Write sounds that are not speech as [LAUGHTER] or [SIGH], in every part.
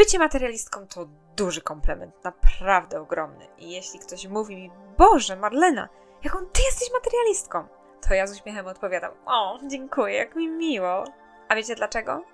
Bycie materialistką to duży komplement, naprawdę ogromny. I jeśli ktoś mówi mi, Boże, Marlena, jaką ty jesteś materialistką, to ja z uśmiechem odpowiadam, o, dziękuję, jak mi miło. A wiecie dlaczego?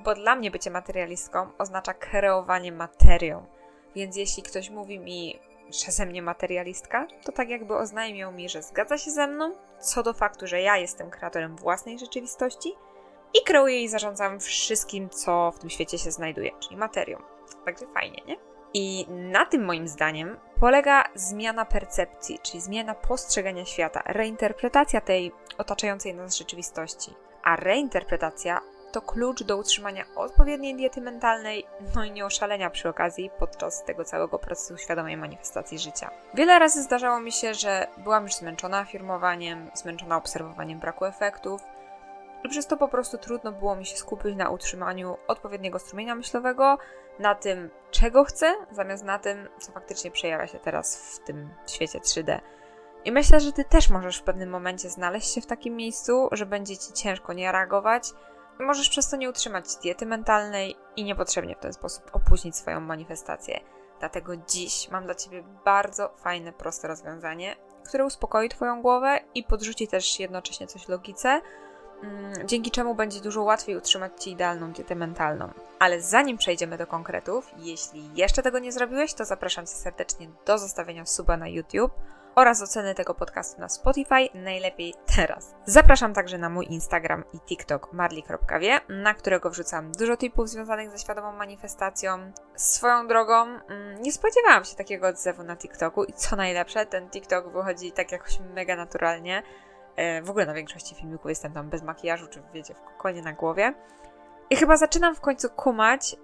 Bo dla mnie bycie materialistką oznacza kreowanie materią. Więc jeśli ktoś mówi mi, że ze mnie materialistka, to tak jakby oznajmiał mi, że zgadza się ze mną, co do faktu, że ja jestem kreatorem własnej rzeczywistości i kreuję i zarządzam wszystkim, co w tym świecie się znajduje, czyli materią. Także fajnie, nie? I na tym moim zdaniem polega zmiana percepcji, czyli zmiana postrzegania świata, reinterpretacja tej otaczającej nas rzeczywistości. A reinterpretacja to klucz do utrzymania odpowiedniej diety mentalnej, no i nie oszalenia przy okazji podczas tego całego procesu świadomej manifestacji życia. Wiele razy zdarzało mi się, że byłam już zmęczona afirmowaniem, zmęczona obserwowaniem braku efektów, i przez to po prostu trudno było mi się skupić na utrzymaniu odpowiedniego strumienia myślowego, na tym, czego chcę, zamiast na tym, co faktycznie przejawia się teraz w tym świecie 3D. I myślę, że ty też możesz w pewnym momencie znaleźć się w takim miejscu, że będzie ci ciężko nie reagować. Możesz przez to nie utrzymać diety mentalnej i niepotrzebnie w ten sposób opóźnić swoją manifestację. Dlatego dziś mam dla ciebie bardzo fajne, proste rozwiązanie, które uspokoi twoją głowę i podrzuci też jednocześnie coś logice, dzięki czemu będzie dużo łatwiej utrzymać Ci idealną dietę mentalną. Ale zanim przejdziemy do konkretów, jeśli jeszcze tego nie zrobiłeś, to zapraszam Cię serdecznie do zostawienia suba na YouTube oraz oceny tego podcastu na Spotify, najlepiej teraz. Zapraszam także na mój Instagram i TikTok marli.wie, na którego wrzucam dużo tipów związanych ze świadomą manifestacją. Swoją drogą, mm, nie spodziewałam się takiego odzewu na TikToku i co najlepsze, ten TikTok wychodzi tak jakoś mega naturalnie. E, w ogóle na większości filmików jestem tam bez makijażu, czy wiecie, w kokonie na głowie. I chyba zaczynam w końcu kumać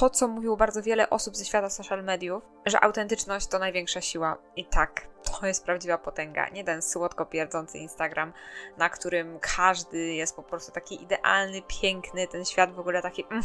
to, co mówiło bardzo wiele osób ze świata social mediów, że autentyczność to największa siła. I tak, to jest prawdziwa potęga. Nie ten słodko pierdzący Instagram, na którym każdy jest po prostu taki idealny, piękny, ten świat w ogóle taki. Mm,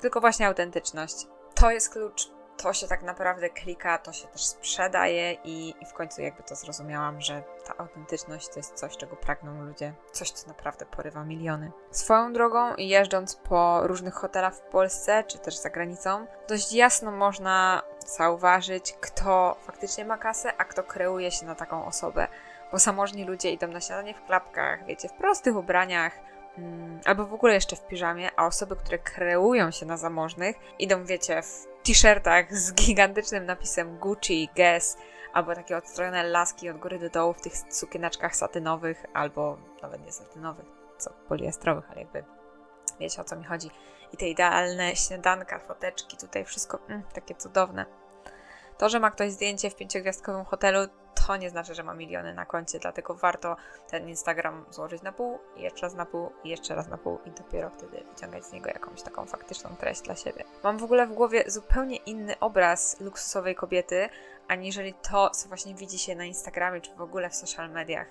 tylko właśnie autentyczność. To jest klucz to się tak naprawdę klika, to się też sprzedaje i, i w końcu jakby to zrozumiałam, że ta autentyczność to jest coś, czego pragną ludzie, coś, co naprawdę porywa miliony. Swoją drogą, jeżdżąc po różnych hotelach w Polsce czy też za granicą, dość jasno można zauważyć, kto faktycznie ma kasę, a kto kreuje się na taką osobę. Bo zamożni ludzie idą na śniadanie w klapkach, wiecie, w prostych ubraniach, mm, albo w ogóle jeszcze w piżamie, a osoby, które kreują się na zamożnych, idą, wiecie, w t-shirtach z gigantycznym napisem Gucci, Guess, albo takie odstrojone laski od góry do dołu w tych sukieneczkach satynowych, albo nawet nie satynowych, co poliestrowych, ale jakby wiecie o co mi chodzi. I te idealne śniadanka, foteczki, tutaj wszystko mm, takie cudowne. To, że ma ktoś zdjęcie w pięciogwiazdkowym hotelu, to nie znaczy, że ma miliony na koncie, dlatego warto ten Instagram złożyć na pół, jeszcze raz na pół, jeszcze raz na pół i dopiero wtedy wyciągać z niego jakąś taką faktyczną treść dla siebie. Mam w ogóle w głowie zupełnie inny obraz luksusowej kobiety, aniżeli to, co właśnie widzi się na Instagramie, czy w ogóle w social mediach.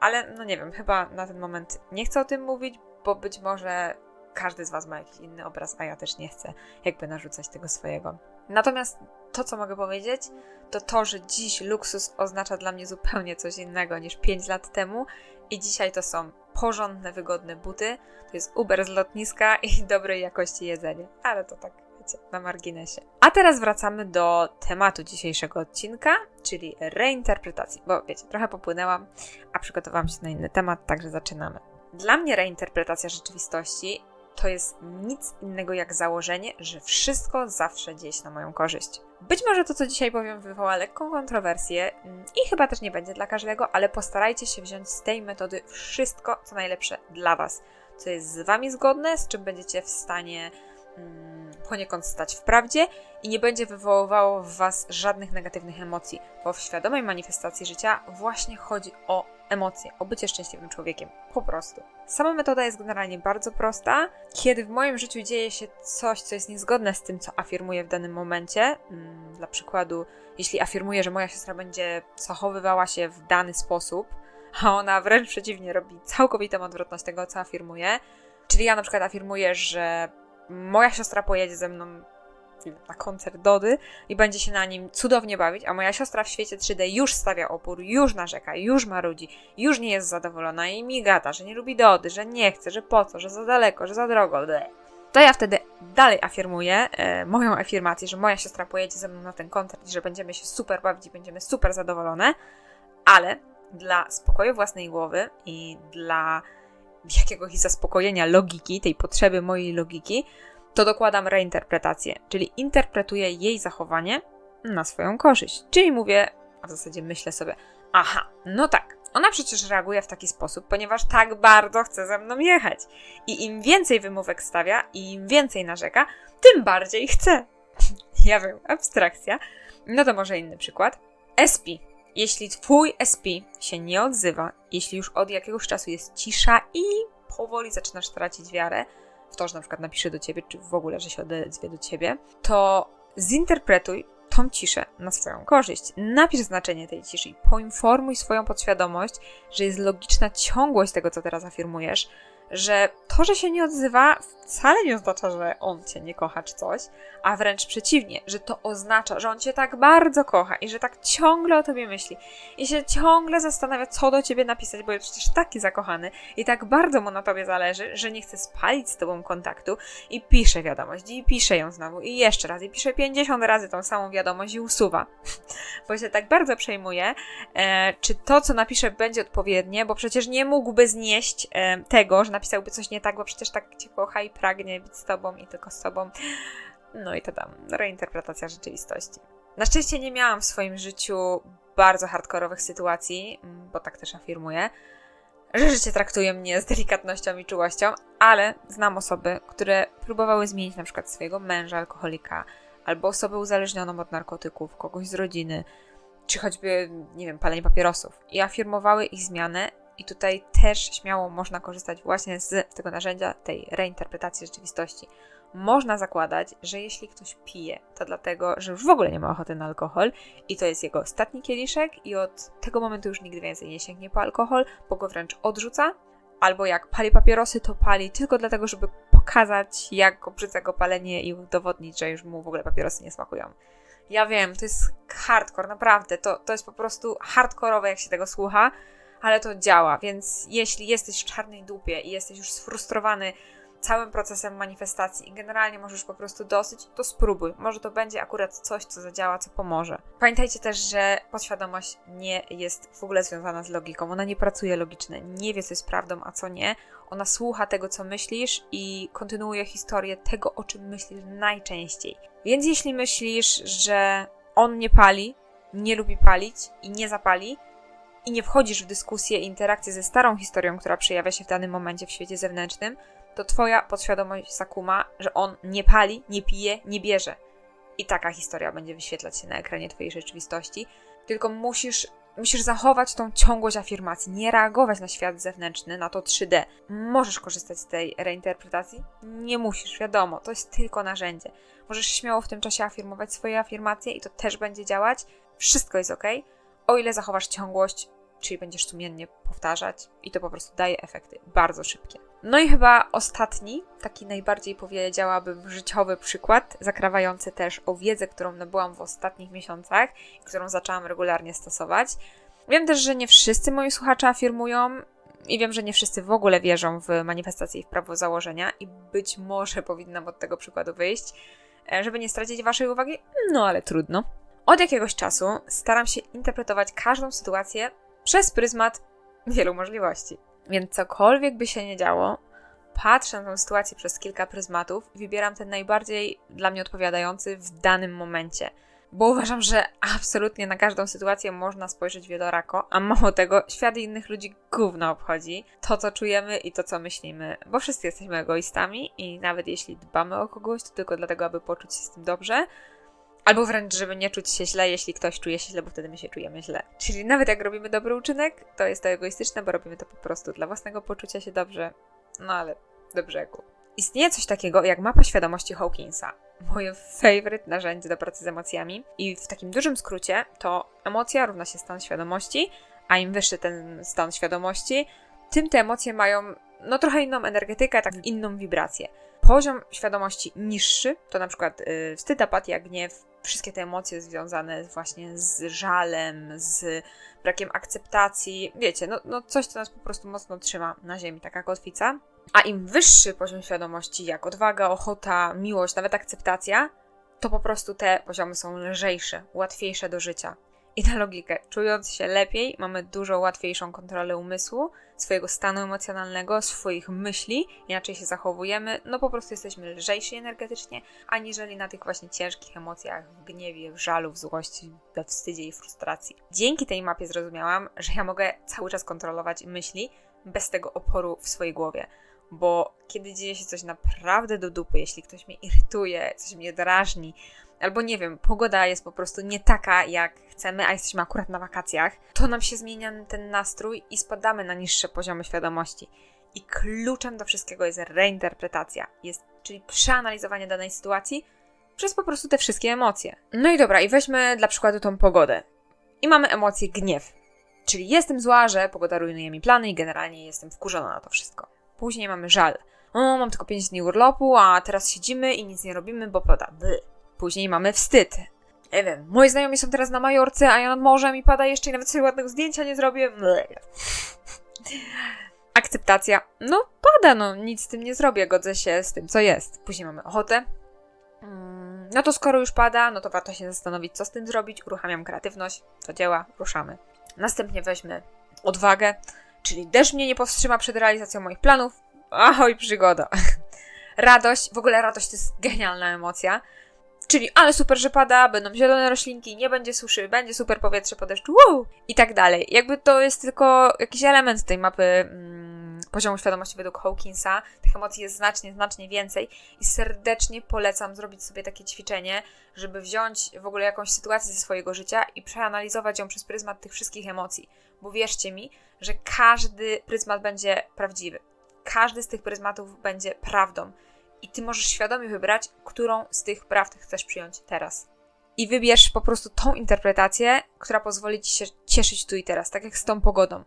Ale no nie wiem, chyba na ten moment nie chcę o tym mówić, bo być może każdy z Was ma jakiś inny obraz, a ja też nie chcę jakby narzucać tego swojego. Natomiast to, co mogę powiedzieć, to to, że dziś luksus oznacza dla mnie zupełnie coś innego niż 5 lat temu i dzisiaj to są porządne, wygodne buty, to jest Uber z lotniska i [LAUGHS] dobrej jakości jedzenie. Ale to tak, wiecie, na marginesie. A teraz wracamy do tematu dzisiejszego odcinka, czyli reinterpretacji, bo wiecie, trochę popłynęłam, a przygotowałam się na inny temat, także zaczynamy. Dla mnie reinterpretacja rzeczywistości to jest nic innego jak założenie, że wszystko zawsze dzieje się na moją korzyść. Być może to, co dzisiaj powiem, wywoła lekką kontrowersję mm, i chyba też nie będzie dla każdego, ale postarajcie się wziąć z tej metody wszystko, co najlepsze dla Was, co jest z Wami zgodne, z czym będziecie w stanie mm, poniekąd stać w prawdzie i nie będzie wywoływało w Was żadnych negatywnych emocji, bo w świadomej manifestacji życia właśnie chodzi o emocje, o bycie szczęśliwym człowiekiem. Po prostu. Sama metoda jest generalnie bardzo prosta. Kiedy w moim życiu dzieje się coś, co jest niezgodne z tym, co afirmuję w danym momencie, mm, dla przykładu, jeśli afirmuję, że moja siostra będzie zachowywała się w dany sposób, a ona wręcz przeciwnie robi całkowitą odwrotność tego, co afirmuję, czyli ja na przykład afirmuję, że moja siostra pojedzie ze mną na koncert Dody i będzie się na nim cudownie bawić, a moja siostra w świecie 3D już stawia opór, już narzeka, już marudzi, już nie jest zadowolona i mi gada, że nie lubi Dody, że nie chce, że po co, że za daleko, że za drogo. Ble. to ja wtedy dalej afirmuję e, moją afirmację, że moja siostra pojedzie ze mną na ten koncert i że będziemy się super bawić i będziemy super zadowolone, ale dla spokoju własnej głowy i dla jakiegoś zaspokojenia logiki, tej potrzeby mojej logiki, to dokładam reinterpretację, czyli interpretuję jej zachowanie na swoją korzyść. Czyli mówię, a w zasadzie myślę sobie, aha, no tak, ona przecież reaguje w taki sposób, ponieważ tak bardzo chce ze mną jechać. I im więcej wymówek stawia i im więcej narzeka, tym bardziej chce. [LAUGHS] ja wiem, abstrakcja. No to może inny przykład. SP. Jeśli twój SP się nie odzywa, jeśli już od jakiegoś czasu jest cisza i powoli zaczynasz tracić wiarę to, że na przykład napisze do ciebie, czy w ogóle, że się odezwie do ciebie, to zinterpretuj tą ciszę na swoją korzyść. Napisz znaczenie tej ciszy i poinformuj swoją podświadomość, że jest logiczna ciągłość tego, co teraz afirmujesz, że to, że się nie odzywa, wcale nie oznacza, że on cię nie kocha czy coś, a wręcz przeciwnie, że to oznacza, że on cię tak bardzo kocha i że tak ciągle o tobie myśli i się ciągle zastanawia, co do ciebie napisać, bo jest przecież taki zakochany i tak bardzo mu na tobie zależy, że nie chce spalić z tobą kontaktu i pisze wiadomość i pisze ją znowu i jeszcze raz i pisze 50 razy tą samą wiadomość i usuwa, [LAUGHS] bo się tak bardzo przejmuje, e, czy to, co napisze, będzie odpowiednie, bo przecież nie mógłby znieść e, tego, że napisałby coś nie tak, bo przecież tak cię kocha i pragnie być z tobą i tylko z tobą. No i to tam, reinterpretacja rzeczywistości. Na szczęście nie miałam w swoim życiu bardzo hardkorowych sytuacji, mm, bo tak też afirmuję, że życie traktuje mnie z delikatnością i czułością, ale znam osoby, które próbowały zmienić na przykład swojego męża alkoholika, albo osobę uzależnioną od narkotyków, kogoś z rodziny, czy choćby, nie wiem, palenie papierosów i afirmowały ich zmianę i tutaj też śmiało można korzystać właśnie z tego narzędzia, tej reinterpretacji rzeczywistości. Można zakładać, że jeśli ktoś pije, to dlatego, że już w ogóle nie ma ochoty na alkohol i to jest jego ostatni kieliszek i od tego momentu już nigdy więcej nie sięgnie po alkohol, bo go wręcz odrzuca, albo jak pali papierosy, to pali tylko dlatego, żeby pokazać, jak obrzydza go palenie i udowodnić, że już mu w ogóle papierosy nie smakują. Ja wiem, to jest hardcore, naprawdę. To, to jest po prostu hardkorowe, jak się tego słucha, ale to działa, więc jeśli jesteś w czarnej dupie i jesteś już sfrustrowany całym procesem manifestacji i generalnie możesz po prostu dosyć, to spróbuj. Może to będzie akurat coś, co zadziała, co pomoże. Pamiętajcie też, że podświadomość nie jest w ogóle związana z logiką. Ona nie pracuje logicznie, nie wie, co jest prawdą, a co nie. Ona słucha tego, co myślisz i kontynuuje historię tego, o czym myślisz najczęściej. Więc jeśli myślisz, że on nie pali, nie lubi palić i nie zapali, i nie wchodzisz w dyskusję i interakcję ze starą historią, która przejawia się w danym momencie w świecie zewnętrznym, to twoja podświadomość zakuma, że on nie pali, nie pije, nie bierze. I taka historia będzie wyświetlać się na ekranie twojej rzeczywistości. Tylko musisz, musisz zachować tą ciągłość afirmacji, nie reagować na świat zewnętrzny, na to 3D. Możesz korzystać z tej reinterpretacji? Nie musisz, wiadomo, to jest tylko narzędzie. Możesz śmiało w tym czasie afirmować swoje afirmacje i to też będzie działać. Wszystko jest ok, o ile zachowasz ciągłość czyli będziesz sumiennie powtarzać i to po prostu daje efekty bardzo szybkie. No i chyba ostatni, taki najbardziej powiedziałabym życiowy przykład, zakrawający też o wiedzę, którą nabyłam w ostatnich miesiącach którą zaczęłam regularnie stosować. Wiem też, że nie wszyscy moi słuchacze afirmują i wiem, że nie wszyscy w ogóle wierzą w manifestację i w prawo założenia i być może powinnam od tego przykładu wyjść, e, żeby nie stracić waszej uwagi, no ale trudno. Od jakiegoś czasu staram się interpretować każdą sytuację przez pryzmat wielu możliwości. Więc cokolwiek by się nie działo, patrzę na tę sytuację przez kilka pryzmatów i wybieram ten najbardziej dla mnie odpowiadający w danym momencie. Bo uważam, że absolutnie na każdą sytuację można spojrzeć wielorako, a mało tego, świat innych ludzi gówno obchodzi to, co czujemy i to, co myślimy, bo wszyscy jesteśmy egoistami i nawet jeśli dbamy o kogoś, to tylko dlatego, aby poczuć się z tym dobrze, Albo wręcz, żeby nie czuć się źle, jeśli ktoś czuje się źle, bo wtedy my się czujemy źle. Czyli nawet jak robimy dobry uczynek, to jest to egoistyczne, bo robimy to po prostu dla własnego poczucia się dobrze. No ale do brzegu. Istnieje coś takiego jak mapa świadomości Hawkinsa. Moje favorite narzędzie do pracy z emocjami. I w takim dużym skrócie to emocja równa się stan świadomości, a im wyższy ten stan świadomości, tym te emocje mają no trochę inną energetykę, tak inną wibrację. Poziom świadomości niższy to na przykład yy, wstyd, apatia, gniew, wszystkie te emocje związane właśnie z żalem, z brakiem akceptacji, wiecie, no, no coś, co nas po prostu mocno trzyma na ziemi, taka kotwica. A im wyższy poziom świadomości, jak odwaga, ochota, miłość, nawet akceptacja, to po prostu te poziomy są lżejsze, łatwiejsze do życia. I na logikę, czując się lepiej, mamy dużo łatwiejszą kontrolę umysłu, swojego stanu emocjonalnego, swoich myśli, inaczej się zachowujemy, no po prostu jesteśmy lżejsi energetycznie, aniżeli na tych właśnie ciężkich emocjach, w gniewie, w żalu, w złości, we wstydzie i frustracji. Dzięki tej mapie zrozumiałam, że ja mogę cały czas kontrolować myśli bez tego oporu w swojej głowie bo kiedy dzieje się coś naprawdę do dupy, jeśli ktoś mnie irytuje, coś mnie drażni, albo nie wiem, pogoda jest po prostu nie taka, jak chcemy, a jesteśmy akurat na wakacjach, to nam się zmienia ten nastrój i spadamy na niższe poziomy świadomości. I kluczem do wszystkiego jest reinterpretacja, jest, czyli przeanalizowanie danej sytuacji przez po prostu te wszystkie emocje. No i dobra, i weźmy dla przykładu tą pogodę. I mamy emocję gniew. Czyli jestem zła, że pogoda rujnuje mi plany i generalnie jestem wkurzona na to wszystko. Później mamy żal. O, mam tylko 5 dni urlopu, a teraz siedzimy i nic nie robimy, bo pada. Bly. Później mamy wstyd. Nie wiem, moi znajomi są teraz na Majorce, a ja nad morzem i pada jeszcze i nawet sobie ładnego zdjęcia nie zrobię. [LAUGHS] Akceptacja. No, pada, no, nic z tym nie zrobię, godzę się z tym, co jest. Później mamy ochotę. Mm, No to skoro już pada, no to warto się zastanowić, co z tym zrobić. Uruchamiam kreatywność, to działa, ruszamy. Następnie weźmy odwagę, czyli deszcz mnie nie powstrzyma przed realizacją moich planów. Ahoj, przygoda. [LAUGHS] Radość, w ogóle radość to jest genialna emocja. Czyli, ale super, że pada, będą zielone roślinki, nie będzie suszy, będzie super powietrze po deszczu, woo! i tak dalej. Jakby to jest tylko jakiś element tej mapy mm, poziomu świadomości według Hawkinsa. Tych emocji jest znacznie, znacznie więcej i serdecznie polecam zrobić sobie takie ćwiczenie, żeby wziąć w ogóle jakąś sytuację ze swojego życia i przeanalizować ją przez pryzmat tych wszystkich emocji. Bo wierzcie mi, że każdy pryzmat będzie prawdziwy. Każdy z tych pryzmatów będzie prawdą. I ty możesz świadomie wybrać, którą z tych prawd chcesz przyjąć teraz. I wybierz po prostu tą interpretację, która pozwoli ci się cieszyć tu i teraz, tak jak z tą pogodą.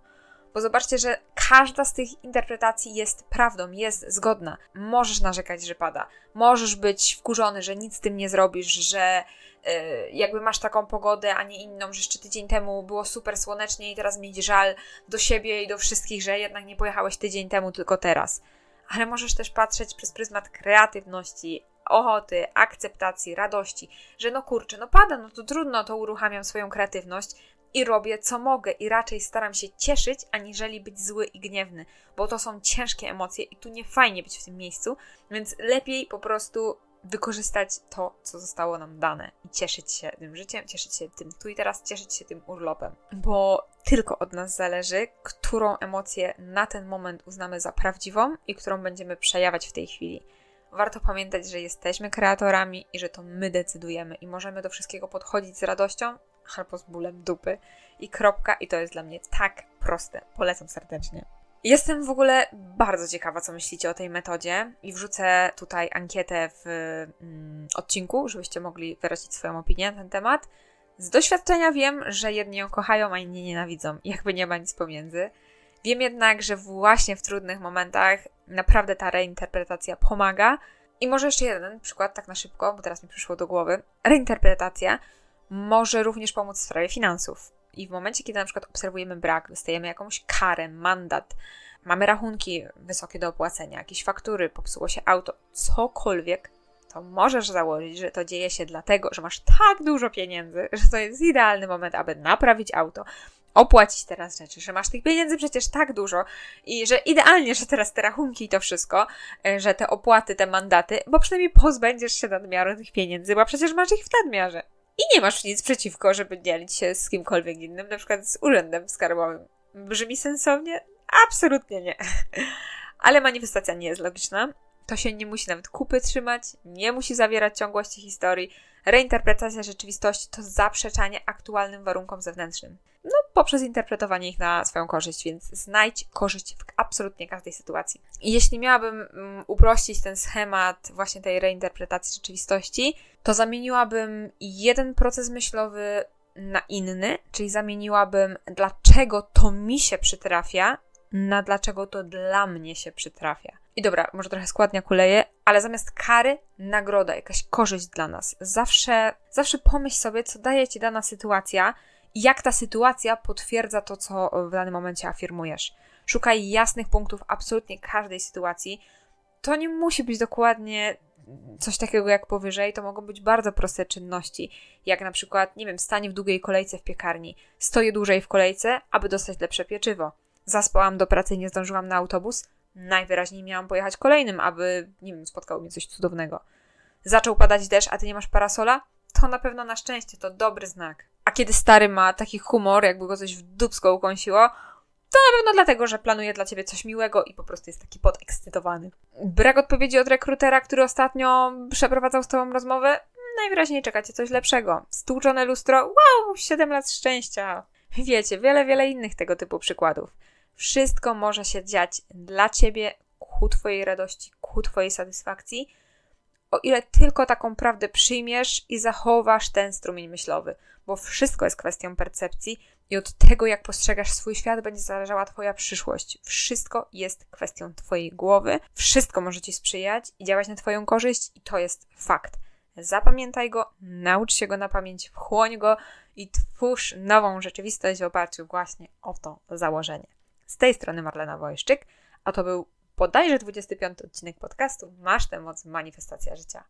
Bo zobaczcie, że każda z tych interpretacji jest prawdą, jest zgodna. Możesz narzekać, że pada. Możesz być wkurzony, że nic z tym nie zrobisz, że yy, jakby masz taką pogodę, a nie inną, że jeszcze tydzień temu było super słonecznie i teraz mieć żal do siebie i do wszystkich, że jednak nie pojechałeś tydzień temu, tylko teraz. Ale możesz też patrzeć przez pryzmat kreatywności, ochoty, akceptacji, radości, że no kurczę, no pada, no to trudno, to uruchamiam swoją kreatywność i robię co mogę i raczej staram się cieszyć, aniżeli być zły i gniewny, bo to są ciężkie emocje i tu nie fajnie być w tym miejscu, więc lepiej po prostu wykorzystać to, co zostało nam dane i cieszyć się tym życiem, cieszyć się tym tu i teraz, cieszyć się tym urlopem, bo tylko od nas zależy, którą emocję na ten moment uznamy za prawdziwą i którą będziemy przejawiać w tej chwili. Warto pamiętać, że jesteśmy kreatorami i że to my decydujemy i możemy do wszystkiego podchodzić z radością albo z bólem dupy i kropka i to jest dla mnie tak proste. Polecam serdecznie. Jestem w ogóle bardzo ciekawa, co myślicie o tej metodzie i wrzucę tutaj ankietę w mm, odcinku, żebyście mogli wyrazić swoją opinię na ten temat. Z doświadczenia wiem, że jedni ją kochają, a inni nienawidzą. [LAUGHS] Jakby nie ma nic pomiędzy. Wiem jednak, że właśnie w trudnych momentach naprawdę ta reinterpretacja pomaga. I może jeszcze jeden przykład, tak na szybko, bo teraz mi przyszło do głowy. Reinterpretacja może również pomóc w sprawie finansów. I w momencie, kiedy na przykład obserwujemy brak, dostajemy jakąś karę, mandat, mamy rachunki wysokie do opłacenia, jakieś faktury, popsuło się auto, cokolwiek, to możesz założyć, że to dzieje się dlatego, że masz tak dużo pieniędzy, że to jest idealny moment, aby naprawić auto, opłacić teraz rzeczy, że masz tych pieniędzy przecież tak dużo i że idealnie, że teraz te rachunki i to wszystko, e, że te opłaty, te mandaty, bo przynajmniej pozbędziesz się nadmiaru tych pieniędzy, bo przecież masz ich w nadmiarze. I nie masz nic przeciwko, żeby dzielić się z kimkolwiek innym, na przykład z urzędem skarbowym. Brzmi sensownie? Absolutnie nie. [LAUGHS] Ale manifestacja nie jest logiczna. To się nie musi nawet kupy trzymać, nie musi zawierać ciągłości historii. Reinterpretacja rzeczywistości to zaprzeczanie aktualnym warunkom zewnętrznym. No, poprzez interpretowanie ich na swoją korzyść, więc znajdź korzyść w absolutnie każdej sytuacji. I jeśli miałabym mm, uprościć ten schemat właśnie tej reinterpretacji rzeczywistości, to zamieniłabym jeden proces myślowy na inny, czyli zamieniłabym dlaczego to mi się przytrafia na dlaczego to dla mnie się przytrafia. I dobra, może trochę składnia kuleje, ale zamiast kary, nagroda, jakaś korzyść dla nas. Zawsze, zawsze pomyśl sobie, co daje ci dana sytuacja jak ta sytuacja potwierdza to, co w danym momencie afirmujesz. Szukaj jasnych punktów absolutnie każdej sytuacji. To nie musi być dokładnie coś takiego jak powyżej, to mogą być bardzo proste czynności, jak na przykład, nie wiem, stanie w długiej kolejce w piekarni, stoję dłużej w kolejce, aby dostać lepsze pieczywo. Zaspałam do pracy i nie zdążyłam na autobus, najwyraźniej miałam pojechać kolejnym, aby, nie wiem, spotkało mnie coś cudownego. Zaczął padać deszcz, a ty nie masz parasola? To na pewno na szczęście, to dobry znak. A kiedy stary ma taki humor, jakby go coś w dupsko ukąsiło, to na pewno dlatego, że planuje dla ciebie coś miłego i po prostu jest taki podekscytowany. Brak odpowiedzi od rekrutera, który ostatnio przeprowadzał z tobą rozmowę? Najwyraźniej czeka cię coś lepszego. Stłuczone lustro? Wow, 7 lat szczęścia. Wiecie, wiele, wiele innych tego typu przykładów. Wszystko może się dziać dla ciebie, ku twojej radości, ku twojej satysfakcji, o ile tylko taką prawdę przyjmiesz i zachowasz ten strumień myślowy, bo wszystko jest kwestią percepcji i od tego, jak postrzegasz swój świat, będzie zależała Twoja przyszłość. Wszystko jest kwestią Twojej głowy, wszystko może Ci sprzyjać i działać na Twoją korzyść, i to jest fakt. Zapamiętaj go, naucz się go na pamięć, wchłoń go i twórz nową rzeczywistość w oparciu właśnie o to założenie. Z tej strony Marlena Wojszczyk, a to był bodajże 25 odcinek podcastu Masz tę moc manifestacja życia.